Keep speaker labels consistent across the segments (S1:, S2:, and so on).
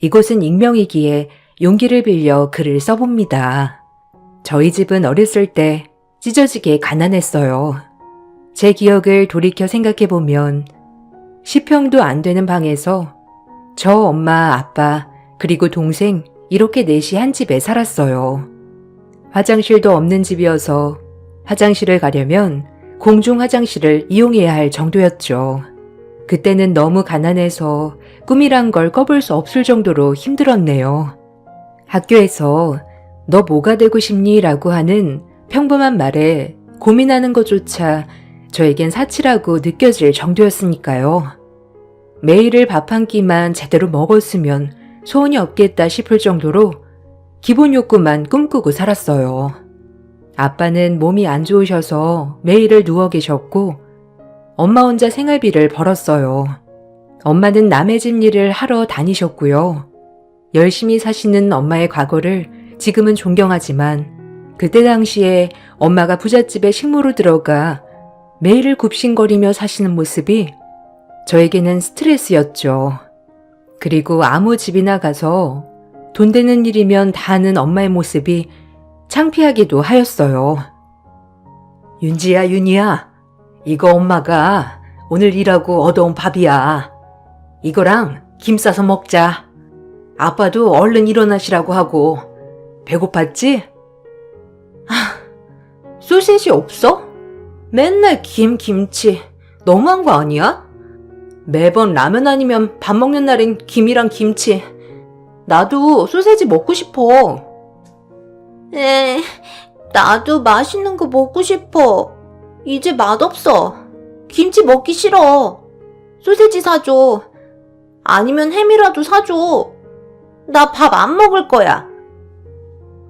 S1: 이곳은 익명이기에 용기를 빌려 글을 써봅니다. 저희 집은 어렸을 때 찢어지게 가난했어요. 제 기억을 돌이켜 생각해보면 10평도 안 되는 방에서 저 엄마, 아빠, 그리고 동생 이렇게 넷이 한 집에 살았어요. 화장실도 없는 집이어서 화장실을 가려면 공중 화장실을 이용해야 할 정도였죠. 그때는 너무 가난해서 꿈이란 걸 꿔볼 수 없을 정도로 힘들었네요. 학교에서 너 뭐가 되고 싶니? 라고 하는 평범한 말에 고민하는 것조차 저에겐 사치라고 느껴질 정도였으니까요. 매일을 밥 한 끼만 제대로 먹었으면 소원이 없겠다 싶을 정도로 기본 욕구만 꿈꾸고 살았어요. 아빠는 몸이 안 좋으셔서 매일을 누워 계셨고 엄마 혼자 생활비를 벌었어요. 엄마는 남의 집 일을 하러 다니셨고요. 열심히 사시는 엄마의 과거를 지금은 존경하지만 그때 당시에 엄마가 부잣집에 식모로 들어가 매일을 굽신거리며 사시는 모습이 저에게는 스트레스였죠. 그리고 아무 집이나 가서 돈 되는 일이면 다 하는 엄마의 모습이 창피하기도 하였어요. 윤지야, 윤이야. 이거 엄마가 오늘 일하고 얻어온 밥이야. 이거랑 김 싸서 먹자. 아빠도 얼른 일어나시라고 하고. 배고팠지? 아, 소시지 없어? 맨날 김, 김치. 너무한 거 아니야? 매번 라면 아니면 밥 먹는 날엔 김이랑 김치. 나도 소세지 먹고 싶어.
S2: 에, 나도 맛있는 거 먹고 싶어. 이제 맛없어. 김치 먹기 싫어. 소세지 사줘. 아니면 햄이라도 사줘. 나 밥 안 먹을 거야.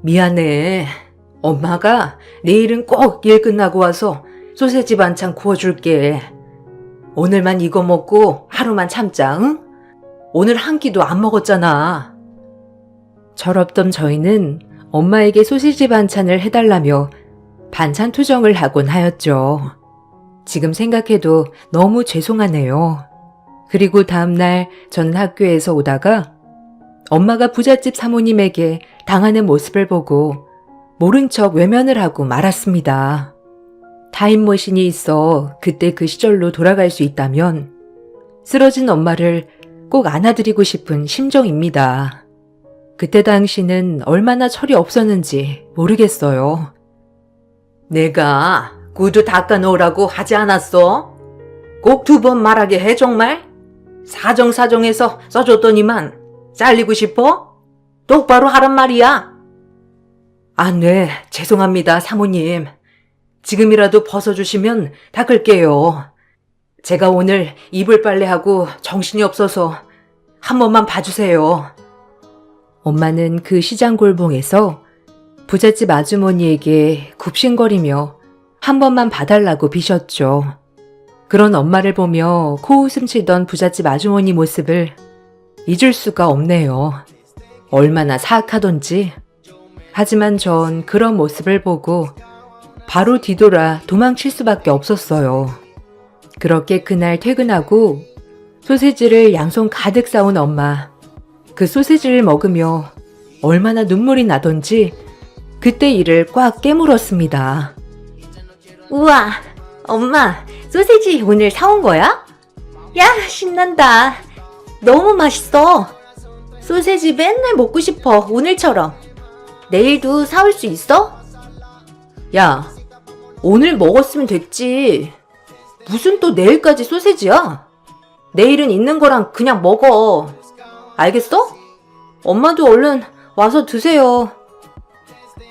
S1: 미안해. 엄마가 내일은 꼭 일 끝나고 와서 소세지 반찬 구워줄게. 오늘만 이거 먹고 하루만 참자, 응? 오늘 한 끼도 안 먹었잖아. 철없던 저희는 엄마에게 소시지 반찬을 해달라며 반찬 투정을 하곤 하였죠. 지금 생각해도 너무 죄송하네요. 그리고 다음날 저는 학교에서 오다가 엄마가 부잣집 사모님에게 당하는 모습을 보고 모른 척 외면을 하고 말았습니다. 타임머신이 있어 그때 그 시절로 돌아갈 수 있다면 쓰러진 엄마를 꼭 안아드리고 싶은 심정입니다. 그때 당시는 얼마나 철이 없었는지 모르겠어요. 내가 구두 닦아 놓으라고 하지 않았어? 꼭 두 번 말하게 해 정말? 사정사정해서 써줬더니만 잘리고 싶어? 똑바로 하란 말이야. 안 돼. 죄송합니다, 사모님. 지금이라도 벗어주시면 닦을게요. 제가 오늘 이불 빨래하고 정신이 없어서 한 번만 봐주세요. 엄마는 그 시장 골봉에서 부잣집 아주머니에게 굽신거리며 한 번만 봐달라고 비셨죠. 그런 엄마를 보며 코웃음 치던 부잣집 아주머니 모습을 잊을 수가 없네요. 얼마나 사악하던지. 하지만 전 그런 모습을 보고 바로 뒤돌아 도망칠 수밖에 없었어요. 그렇게 그날 퇴근하고 소세지를 양손 가득 싸온 엄마. 그 소세지를 먹으며 얼마나 눈물이 나던지 그때 이를 꽉 깨물었습니다.
S2: 우와, 엄마, 소세지 오늘 사온 거야? 야, 신난다. 너무 맛있어. 소세지 맨날 먹고 싶어, 오늘처럼. 내일도 사올 수 있어?
S1: 야, 오늘 먹었으면 됐지. 무슨 또 내일까지 소세지야? 내일은 있는 거랑 그냥 먹어. 알겠어? 엄마도 얼른 와서 드세요.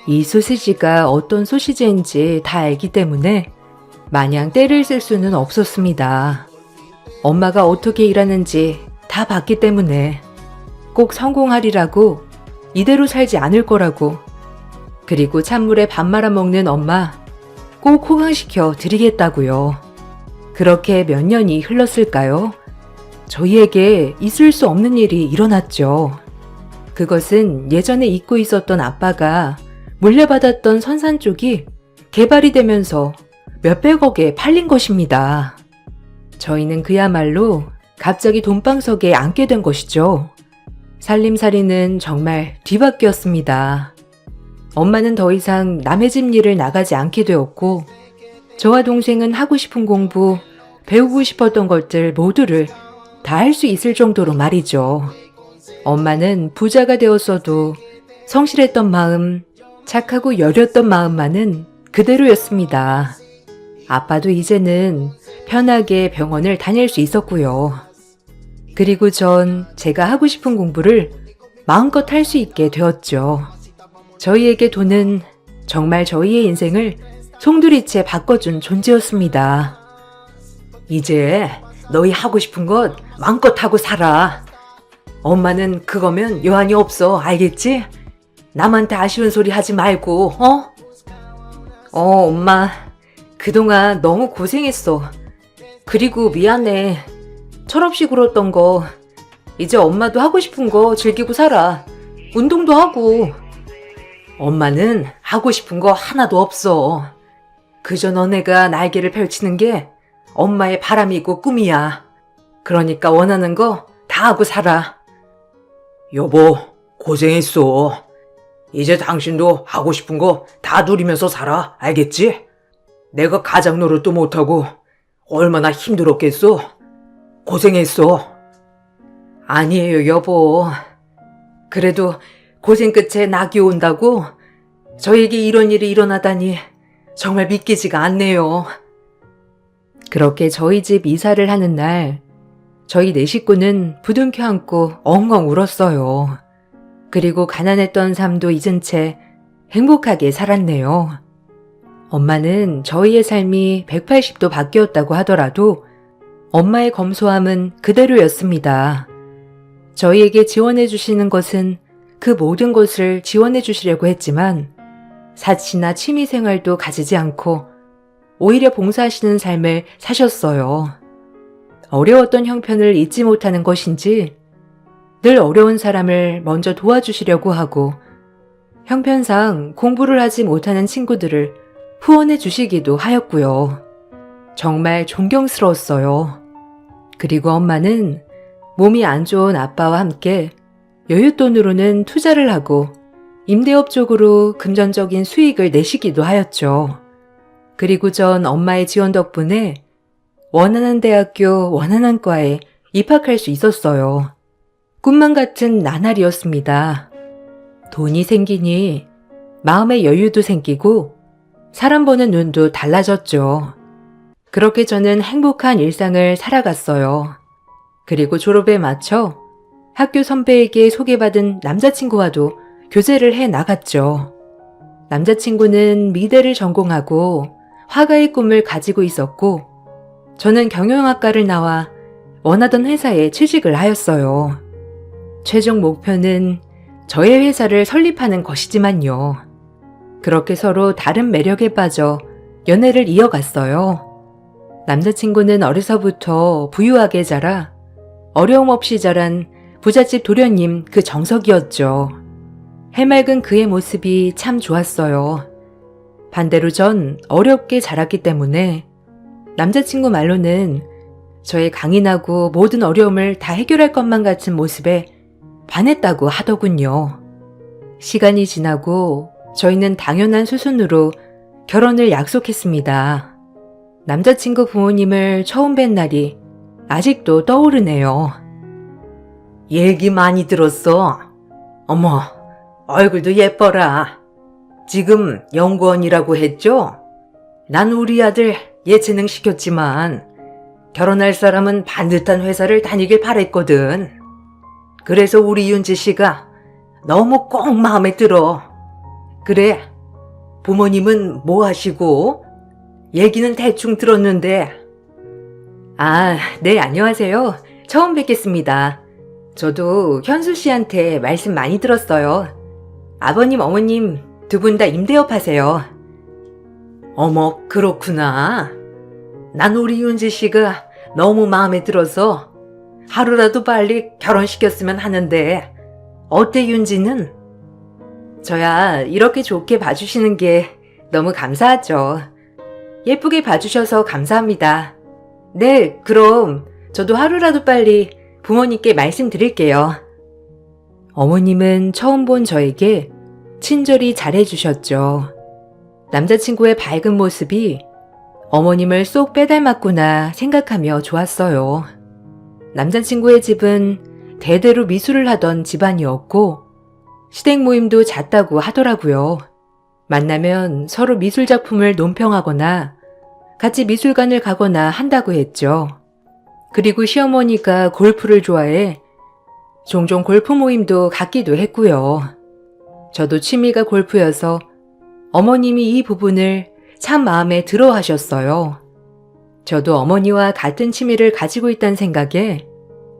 S1: 이 소시지가 어떤 소시지인지 다 알기 때문에 마냥 때를 쓸 수는 없었습니다. 엄마가 어떻게 일하는지 다 봤기 때문에 꼭 성공하리라고 이대로 살지 않을 거라고 그리고 찬물에 밥 말아 먹는 엄마 꼭 호강시켜 드리겠다고요. 그렇게 몇 년이 흘렀을까요? 저희에게 있을 수 없는 일이 일어났죠. 그것은 예전에 잊고 있었던 아빠가 물려받았던 선산 쪽이 개발이 되면서 몇백억에 팔린 것입니다. 저희는 그야말로 갑자기 돈방석에 앉게 된 것이죠. 살림살이는 정말 뒤바뀌었습니다. 엄마는 더 이상 남의 집 일을 나가지 않게 되었고, 저와 동생은 하고 싶은 공부, 배우고 싶었던 것들 모두를 다 할 수 있을 정도로 말이죠. 엄마는 부자가 되었어도 성실했던 마음, 착하고 여렸던 마음만은 그대로였습니다. 아빠도 이제는 편하게 병원을 다닐 수 있었고요. 그리고 전 제가 하고 싶은 공부를 마음껏 할 수 있게 되었죠. 저희에게 돈은 정말 저희의 인생을 송두리째 바꿔준 존재였습니다. 이제 너희 하고 싶은 것 마음껏 하고 살아. 엄마는 그거면 여한이 없어. 알겠지? 남한테 아쉬운 소리 하지 말고, 어? 어, 엄마. 그동안 너무 고생했어. 그리고 미안해. 철없이 굴었던 거. 이제 엄마도 하고 싶은 거 즐기고 살아. 운동도 하고. 엄마는 하고 싶은 거 하나도 없어. 그저 너네가 날개를 펼치는 게 엄마의 바람이고 꿈이야. 그러니까 원하는 거 다 하고 살아. 여보, 고생했어. 이제 당신도 하고 싶은 거 다 누리면서 살아. 알겠지? 내가 가장 노릇도 못하고 얼마나 힘들었겠어? 고생했어. 아니에요, 여보. 그래도 고생 끝에 낙이 온다고 저에게 이런 일이 일어나다니 정말 믿기지가 않네요. 그렇게 저희 집 이사를 하는 날, 저희 네 식구는 부둥켜 안고 엉엉 울었어요. 그리고 가난했던 삶도 잊은 채 행복하게 살았네요. 엄마는 저희의 삶이 180도 바뀌었다고 하더라도 엄마의 검소함은 그대로였습니다. 저희에게 지원해 주시는 것은 그 모든 것을 지원해 주시려고 했지만 사치나 취미 생활도 가지지 않고 오히려 봉사하시는 삶을 사셨어요. 어려웠던 형편을 잊지 못하는 것인지 늘 어려운 사람을 먼저 도와주시려고 하고 형편상 공부를 하지 못하는 친구들을 후원해 주시기도 하였고요. 정말 존경스러웠어요. 그리고 엄마는 몸이 안 좋은 아빠와 함께 여윳돈으로는 투자를 하고 임대업 쪽으로 금전적인 수익을 내시기도 하였죠. 그리고 전 엄마의 지원 덕분에 원하는 대학교 원하는 과에 입학할 수 있었어요. 꿈만 같은 나날이었습니다. 돈이 생기니 마음의 여유도 생기고 사람 보는 눈도 달라졌죠. 그렇게 저는 행복한 일상을 살아갔어요. 그리고 졸업에 맞춰 학교 선배에게 소개받은 남자친구와도 교제를 해 나갔죠. 남자친구는 미대를 전공하고 화가의 꿈을 가지고 있었고, 저는 경영학과를 나와 원하던 회사에 취직을 하였어요. 최종 목표는 저의 회사를 설립하는 것이지만요. 그렇게 서로 다른 매력에 빠져 연애를 이어갔어요. 남자친구는 어려서부터 부유하게 자라 어려움 없이 자란 부잣집 도련님 그 정석이었죠. 해맑은 그의 모습이 참 좋았어요. 반대로 전 어렵게 자랐기 때문에 남자친구 말로는 저의 강인하고 모든 어려움을 다 해결할 것만 같은 모습에 반했다고 하더군요. 시간이 지나고 저희는 당연한 수순으로 결혼을 약속했습니다. 남자친구 부모님을 처음 뵌 날이 아직도 떠오르네요. 얘기 많이 들었어. 어머, 얼굴도 예뻐라. 지금 연구원이라고 했죠? 난 우리 아들 예체능 시켰지만 결혼할 사람은 반듯한 회사를 다니길 바랬거든. 그래서 우리 윤지 씨가 너무 꼭 마음에 들어. 그래, 부모님은 뭐 하시고? 얘기는 대충 들었는데. 아, 네, 안녕하세요. 처음 뵙겠습니다. 저도 현수 씨한테 말씀 많이 들었어요. 아버님, 어머님 두 분 다 임대업 하세요. 어머, 그렇구나. 난 우리 윤지 씨가 너무 마음에 들어서 하루라도 빨리 결혼시켰으면 하는데, 어때, 윤지는? 저야 이렇게 좋게 봐주시는 게 너무 감사하죠. 예쁘게 봐주셔서 감사합니다. 네, 그럼 저도 하루라도 빨리 부모님께 말씀드릴게요. 어머님은 처음 본 저에게 친절히 잘해주셨죠. 남자친구의 밝은 모습이 어머님을 쏙 빼닮았구나 생각하며 좋았어요. 남자친구의 집은 대대로 미술을 하던 집안이었고, 시댁 모임도 잦다고 하더라고요. 만나면 서로 미술 작품을 논평하거나 같이 미술관을 가거나 한다고 했죠. 그리고 시어머니가 골프를 좋아해 종종 골프 모임도 갖기도 했고요. 저도 취미가 골프여서 어머님이 이 부분을 참 마음에 들어 하셨어요. 저도 어머니와 같은 취미를 가지고 있다는 생각에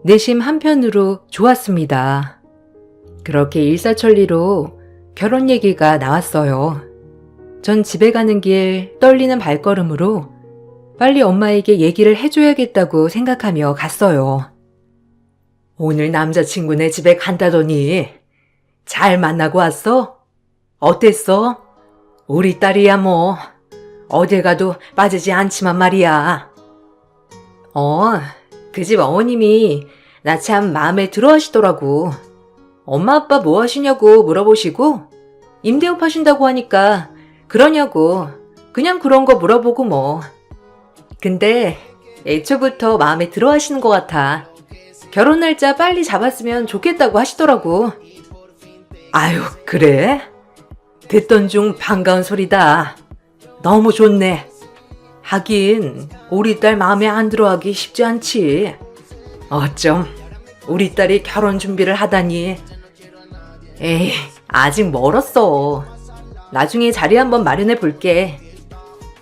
S1: 내심 한편으로 좋았습니다. 그렇게 일사천리로 결혼 얘기가 나왔어요. 전 집에 가는 길 떨리는 발걸음으로 빨리 엄마에게 얘기를 해줘야겠다고 생각하며 갔어요. 오늘 남자친구네 집에 간다더니 잘 만나고 왔어? 어땠어? 우리 딸이야 뭐 어딜 가도 빠지지 않지만 말이야. 어, 그 집 어머님이 나 참 마음에 들어 하시더라고. 엄마 아빠 뭐 하시냐고 물어보시고 임대업 하신다고 하니까 그러냐고 그냥 그런 거 물어보고 뭐. 근데 애초부터 마음에 들어 하시는 것 같아. 결혼 날짜 빨리 잡았으면 좋겠다고 하시더라고. 아유, 그래? 듣던 중 반가운 소리다. 너무 좋네. 하긴, 우리 딸 마음에 안 들어 하기 쉽지 않지. 어쩜, 우리 딸이 결혼 준비를 하다니. 에이, 아직 멀었어. 나중에 자리 한번 마련해 볼게.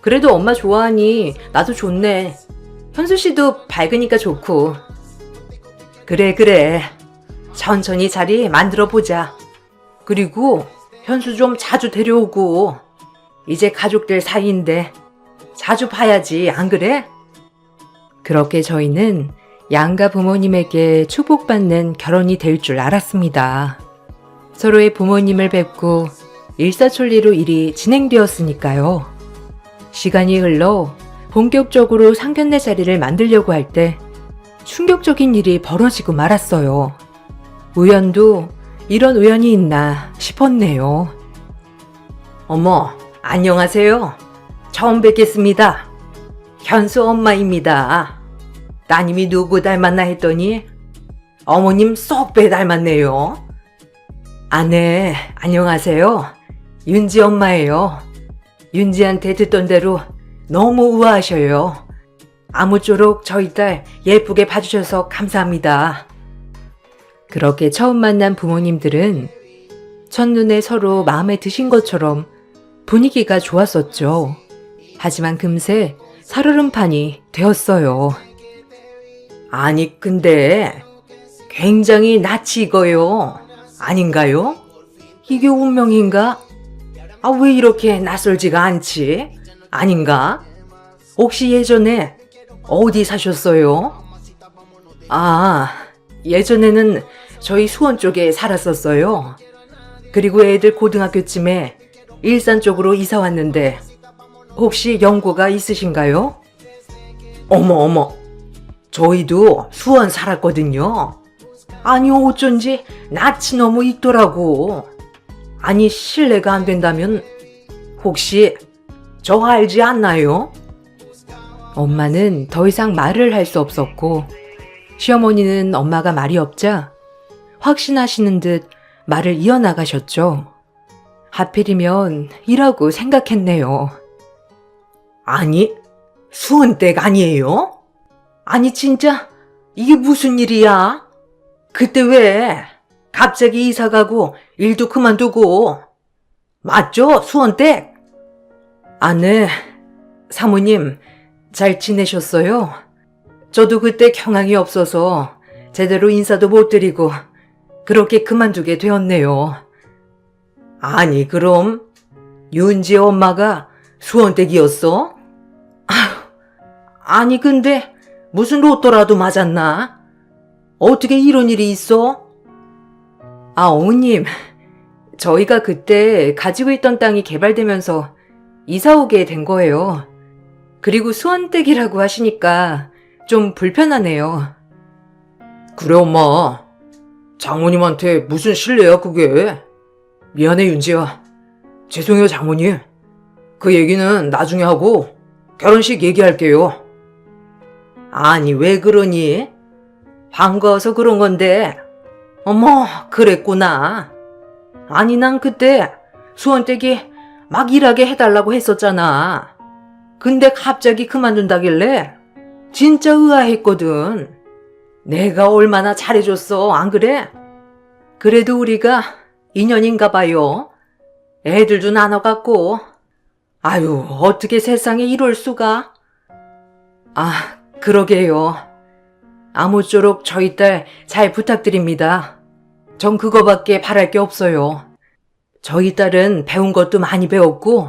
S1: 그래도 엄마 좋아하니 나도 좋네. 현수 씨도 밝으니까 좋고. 그래, 그래. 천천히 자리 만들어 보자. 그리고 현수 좀 자주 데려오고. 이제 가족들 사이인데 자주 봐야지, 안 그래? 그렇게 저희는 양가 부모님에게 축복받는 결혼이 될 줄 알았습니다. 서로의 부모님을 뵙고 일사천리로 일이 진행되었으니까요. 시간이 흘러 본격적으로 상견례 자리를 만들려고 할 때 충격적인 일이 벌어지고 말았어요. 우연도 이런 우연이 있나 싶었네요. 어머, 안녕하세요. 처음 뵙겠습니다. 현수 엄마입니다. 따님이 누구 닮았나 했더니 어머님 쏙배 닮았네요. 아, 네. 안녕하세요. 윤지 엄마예요. 윤지한테 듣던 대로 너무 우아하셔요. 아무쪼록 저희 딸 예쁘게 봐주셔서 감사합니다. 그렇게 처음 만난 부모님들은 첫눈에 서로 마음에 드신 것처럼 분위기가 좋았었죠. 하지만 금세 살얼음판이 되었어요. 아니, 근데 굉장히 낯이 익어요. 아닌가요? 이게 운명인가? 아, 왜 이렇게 낯설지가 않지? 아닌가? 혹시 예전에 어디 사셨어요? 아, 예전에는 저희 수원 쪽에 살았었어요. 그리고 애들 고등학교쯤에 일산 쪽으로 이사 왔는데 혹시 연고가 있으신가요? 어머 어머 저희도 수원 살았거든요. 아니 어쩐지 낯이 너무 익더라고. 아니 실례가 안 된다면 혹시 저 알지 않나요? 엄마는 더 이상 말을 할 수 없었고 시어머니는 엄마가 말이 없자 확신하시는 듯 말을 이어나가셨죠. 하필이면 이라고 생각했네요. 아니, 수은댁 아니에요? 아니, 진짜, 이게 무슨 일이야? 그때 왜 갑자기 이사 가고 일도 그만두고 맞죠? 수원댁? 아, 네. 사모님, 잘 지내셨어요? 저도 그때 경황이 없어서 제대로 인사도 못 드리고 그렇게 그만두게 되었네요. 아니, 그럼 윤지 엄마가 수원댁이었어? 아니, 근데 무슨 로또라도 맞았나? 어떻게 이런 일이 있어? 아, 어머님. 저희가 그때 가지고 있던 땅이 개발되면서 이사 오게 된 거예요. 그리고 수원댁이라고 하시니까 좀 불편하네요. 그래, 엄마. 장모님한테 무슨 신뢰야 그게? 미안해 윤지야. 죄송해요 장모님. 그 얘기는 나중에 하고 결혼식 얘기할게요. 아니 왜 그러니? 반가워서 그런 건데. 어머 그랬구나. 아니 난 그때 수원댁이 막 일하게 해달라고 했었잖아. 근데 갑자기 그만둔다길래 진짜 의아했거든. 내가 얼마나 잘해줬어, 안 그래? 그래도 우리가 인연인가 봐요. 애들도 나눠갖고. 아유, 어떻게 세상에 이럴 수가? 아, 그러게요. 아무쪼록 저희 딸 잘 부탁드립니다. 전 그거밖에 바랄 게 없어요. 저희 딸은 배운 것도 많이 배웠고,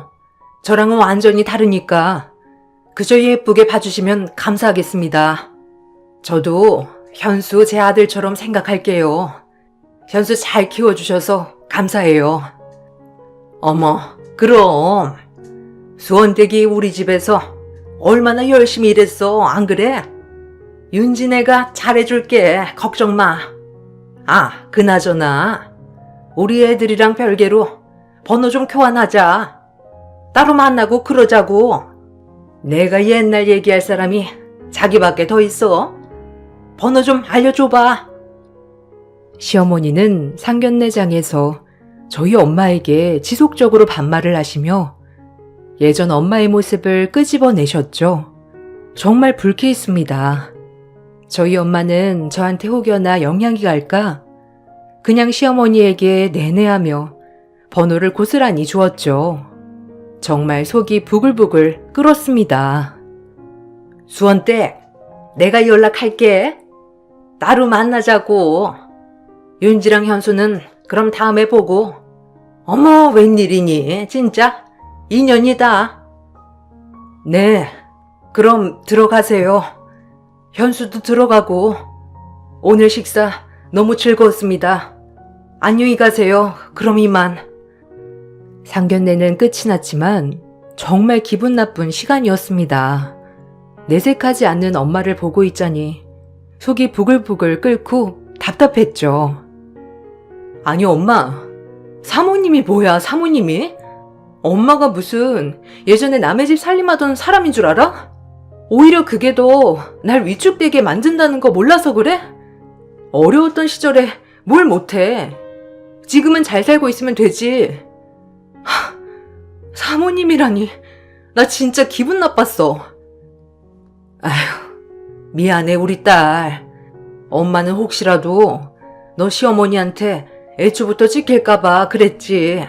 S1: 저랑은 완전히 다르니까, 그저 예쁘게 봐주시면 감사하겠습니다. 저도 현수 제 아들처럼 생각할게요. 현수 잘 키워주셔서 감사해요. 어머, 그럼. 수원댁이 우리 집에서 얼마나 열심히 일했어, 안 그래? 윤진애가 잘해줄게, 걱정 마. 아, 그나저나. 우리 애들이랑 별개로 번호 좀 교환하자. 따로 만나고 그러자고. 내가 옛날 얘기할 사람이 자기밖에 더 있어. 번호 좀 알려줘봐. 시어머니는 상견례장에서 저희 엄마에게 지속적으로 반말을 하시며 예전 엄마의 모습을 끄집어내셨죠. 정말 불쾌했습니다. 저희 엄마는 저한테 혹여나 영향이 갈까 그냥 시어머니에게 내내하며 번호를 고스란히 주었죠. 정말 속이 부글부글 끓었습니다. 수원 때 내가 연락할게. 따로 만나자고. 윤지랑 현수는 그럼 다음에 보고. 어머, 웬일이니? 진짜? 인연이다. 네, 그럼 들어가세요. 현수도 들어가고. 오늘 식사 너무 즐거웠습니다. 안녕히 가세요. 그럼 이만. 상견례는 끝이 났지만 정말 기분 나쁜 시간이었습니다. 내색하지 않는 엄마를 보고 있자니 속이 부글부글 끓고 답답했죠. 아니, 엄마. 사모님이 뭐야, 사모님이? 엄마가 무슨 예전에 남의 집 살림하던 사람인 줄 알아? 오히려 그게 더 날 위축되게 만든다는 거 몰라서 그래? 어려웠던 시절에 뭘 못해. 지금은 잘 살고 있으면 되지. 하, 사모님이라니. 나 진짜 기분 나빴어. 아휴, 미안해, 우리 딸. 엄마는 혹시라도 너 시어머니한테 애초부터 찍힐까봐 그랬지.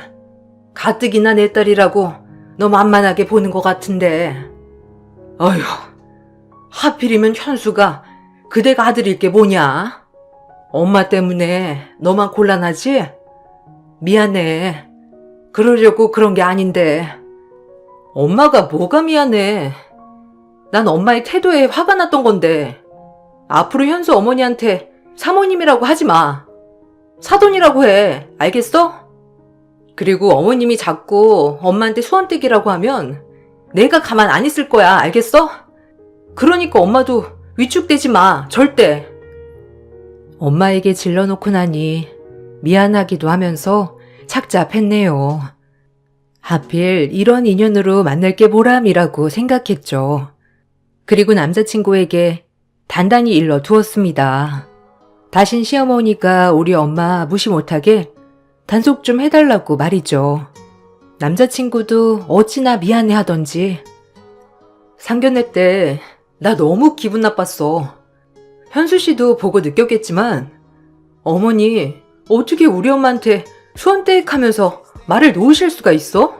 S1: 가뜩이나 내 딸이라고 너 만만하게 보는 것 같은데. 어휴, 하필이면 현수가 그대가 아들일 게 뭐냐? 엄마 때문에 너만 곤란하지? 미안해. 그러려고 그런 게 아닌데. 엄마가 뭐가 미안해. 난 엄마의 태도에 화가 났던 건데. 앞으로 현수 어머니한테 사모님이라고 하지 마. 사돈이라고 해. 알겠어? 그리고 어머님이 자꾸 엄마한테 수원댁이라고 하면 내가 가만 안 있을 거야. 알겠어? 그러니까 엄마도 위축되지 마. 절대. 엄마에게 질러놓고 나니 미안하기도 하면서 착잡했네요. 하필 이런 인연으로 만날 게 보람이라고 생각했죠. 그리고 남자친구에게 단단히 일러 두었습니다. 다신 시어머니가 우리 엄마 무시 못하게 단속 좀 해달라고 말이죠. 남자친구도 어찌나 미안해 하던지. 상견례 때 나 너무 기분 나빴어. 현수 씨도 보고 느꼈겠지만 어머니 어떻게 우리 엄마한테 수원댁 하면서 말을 놓으실 수가 있어?